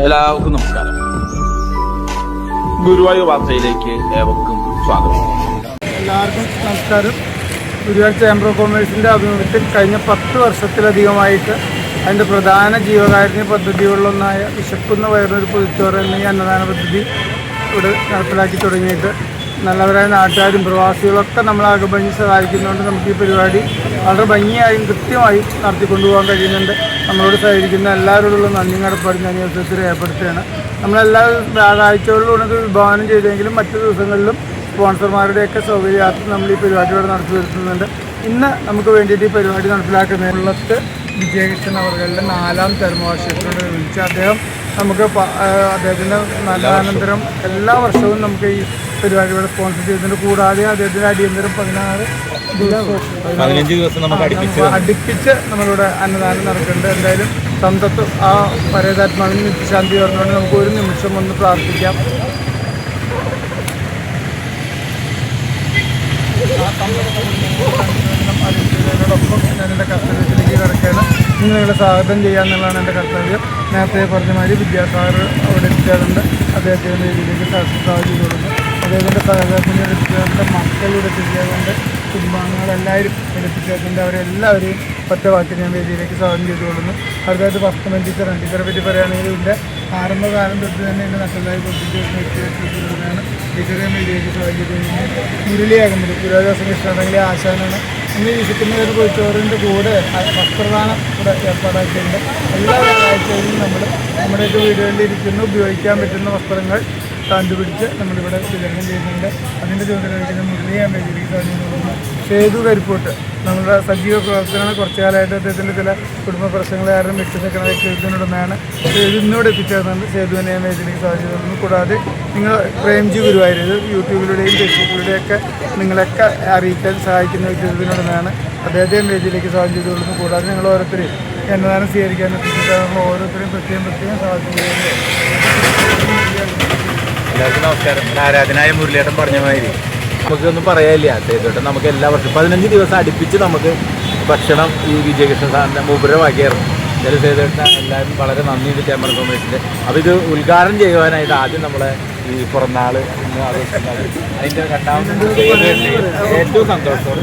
എല്ലാവർക്കും നമസ്കാരം. ഗുരുവായൂർ വാർത്തയിലേക്ക് ഏവർക്കും സ്വാഗതം. എല്ലാവർക്കും നമസ്കാരം. ഗുരുവായൂർ ചേംബർ ഓഫ് കൊമേഴ്സിന്റെ ആഭിമുഖ്യത്തിൽ കഴിഞ്ഞ പത്ത് വർഷത്തിലധികമായിട്ട് അതിന്റെ പ്രധാന ജീവകാരുണ്യ പദ്ധതികളിലൊന്നായ വിശക്കുന്ന വയറിനൊരു പൊതിച്ചോറ് എന്നീ അന്നദാന പദ്ധതി ഇവിടെ നടപ്പിലാക്കി തുടങ്ങിയിട്ട് നല്ലവരായ നാട്ടുകാരും പ്രവാസികളൊക്കെ നമ്മളെ അകപഞ്ഞ് സഹായിക്കുന്നതുകൊണ്ട് നമുക്ക് ഈ പരിപാടി വളരെ ഭംഗിയായും കൃത്യമായും നടത്തിക്കൊണ്ടുപോകാൻ കഴിയുന്നുണ്ട്. നമ്മളോട് സഹകരിക്കുന്ന എല്ലാവരോടുള്ള നന്ദി കടപ്പാടും ഞാൻ ഈ അവസരത്തിൽ ഏർപ്പെടുത്തുകയാണ് നമ്മളെല്ലാ വ്യാഴാഴ്ചകളിലൂടെ ഉണക്ക് വിഭാവനം ചെയ്തെങ്കിലും മറ്റു ദിവസങ്ങളിലും സ്പോൺസർമാരുടെയൊക്കെ സൗകര്യാർത്ഥം നമ്മൾ ഈ പരിപാടിയോടെ നടത്തി വരുത്തുന്നുണ്ട്. ഇന്ന് നമുക്ക് വേണ്ടിയിട്ട് ഈ പരിപാടി നടപ്പിലാക്കുന്ന ഉള്ളത്ത് വിജയകൃഷ്ണൻ അവരുടെ നാലാം ധർമ്മവാർഷികത്തിനോട് വിളിച്ച് അദ്ദേഹം നമുക്ക് അദ്ദേഹത്തിന്റെ മരണാനന്തരം എല്ലാ വർഷവും നമുക്ക് ഈ പരിപാടി ഇവിടെ സ്പോൺസർ ചെയ്തിട്ടുണ്ട് കൂടാതെ അദ്ദേഹത്തിന്റെ അടിയന്തരം പതിനാറ് പതിനഞ്ച് ദിവസം നമുക്ക് അടുപ്പിച്ച് അടുപ്പിച്ച് നമ്മളിവിടെ അന്നദാനം നടക്കുന്നുണ്ട്. എന്തായാലും സന്തത്ത് ആ പരേതാത്മാവിന് നിത്യശാന്തി പറഞ്ഞുകൊണ്ട് നമുക്ക് ഒരു നിമിഷം ഒന്ന് പ്രാർത്ഥിക്കാം. അതിനോടൊപ്പം ഞാൻ എന്റെ കർത്തവ്യത്തിലേക്ക് കിടക്കുകയാണ് ഇന്ന് നിങ്ങളെ സ്വാഗതം ചെയ്യാന്നുള്ളതാണ് എന്റെ കർത്തവ്യം. നേരത്തെ പറഞ്ഞ മാതിരി വിദ്യാസാഗർ അവിടെ എത്തിയാറുണ്ട് അദ്ദേഹത്തിന്റെ രീതിയിലേക്ക് സാക്ഷി ചെയ്തു കൊടുക്കുന്നു അദ്ദേഹത്തിന്റെ സഹകരണത്തിന് എടുത്തിട്ടുണ്ട് മക്കളുടെ എത്തിച്ചേർന്നുണ്ട് കുടുംബാംഗങ്ങളെല്ലാവരും എടുത്തിച്ചേർന്നുണ്ട് അവരെല്ലാവരെയും ഒറ്റ വാക്കിൽ ഞാൻ വേദിയിലേക്ക് സ്വാഗതം ചെയ്തു കൊള്ളുന്നു ഫസ്റ്റ് മെൻ ടീച്ചറാണ് ടീച്ചറെ പറ്റി പറയുകയാണെങ്കിൽ ഇതിന്റെ ആരംഭകാലം തൊട്ട് തന്നെ എന്റെ നട്ടലായി കൊടുത്തിട്ടാണ് ടീച്ചറെ വേദിയിലേക്ക് സ്വാഗതം ചെയ്തു കഴിഞ്ഞാൽ മുരളിയാകുന്നത് ഗുരുവാദാസ കൃഷ്ണനെങ്കിൽ ആശാനാണ്. ഇന്ന് വിശക്കുന്ന ഒരു കൊച്ചോറിന്റെ കൂടെ വസ്ത്രദാനം ഇവിടെ ഏർപ്പാടാക്കിയിട്ടുണ്ട്. എല്ലാ വ്യാഴാഴ്ചയിലും നമ്മൾ നമ്മുടെയൊക്കെ വീടുകളിൽ ഇരിക്കുന്ന. ഉപയോഗിക്കാൻ പറ്റുന്ന വസ്ത്രങ്ങൾ കണ്ടുപിടിച്ച് നമ്മളിവിടെ വിതരണം ചെയ്യുന്നുണ്ട്. അതിന്റെ ചുമതല വഹിക്കുന്ന മുരളിയാൻ വേദിയിലേക്ക് സ്വാഗതം ചെയ്യുന്നു സേതു കരിപ്പോട്ട് നമ്മുടെ സജീവ പ്രവർത്തനങ്ങൾ കുറച്ചു കാലമായിട്ട് അദ്ദേഹത്തിന്റെ ചില കുടുംബ പ്രശ്നങ്ങൾ കാരണം വിട്ടു നിൽക്കുന്ന വ്യക്തിത്വത്തിനുടമയാണ് സേതു ഇന്നോട് എത്തിച്ചേർന്നുണ്ട് സേതുവിനെ സ്വാഗതം ചെയ്യുന്നു കൂടാതെ നിങ്ങൾ പ്രേംജി ഗുരുവായൂർ യൂട്യൂബിലൂടെയും ഫേസ്ബുക്കിലൂടെയൊക്കെ നിങ്ങളൊക്കെ അറിയിക്കാൻ സഹായിക്കുന്ന വ്യക്തിത്വത്തിനുടമയാണ് അദ്ദേഹത്തെയും വേദിയിലേക്ക് സ്വാഗതം കൊടുക്കുന്നു കൂടാതെ ഞങ്ങൾ ഓരോരുത്തരെയും എന്നദാനം സ്വീകരിക്കാൻ ഓരോരുത്തരെയും പ്രത്യേകം പ്രത്യേകം ചെയ്യുന്നു. എല്ലാവർക്കും നമസ്കാരം. ആരാധനായ മുരളിയേട്ടൻ പറഞ്ഞ മാതിരി. നമുക്കൊന്നും പറയാനില്ല. അദ്ദേഹത്തോട്ട് നമുക്ക് എല്ലാ വർഷവും പതിനഞ്ച് ദിവസം അടുപ്പിച്ച് നമുക്ക് ഭക്ഷണം ഈ വിജയകൃഷ്ണ സാറിന്റെ മുപുരമാക്കിയായിരുന്നു. ചില സേതേട്ടൻ എല്ലാവരും വളരെ നന്ദിയുണ്ട് ചേമ്പർ കോമേഴ്സിന്റെ അപ്പോൾ ഇത് ഉദ്ഘാടനം ചെയ്യുവാനായിട്ട് ആദ്യം നമ്മളെ ഈ പുറന്നാൾ അതിന്റെ രണ്ടാമത് ഏറ്റവും സന്തോഷത്തോടെ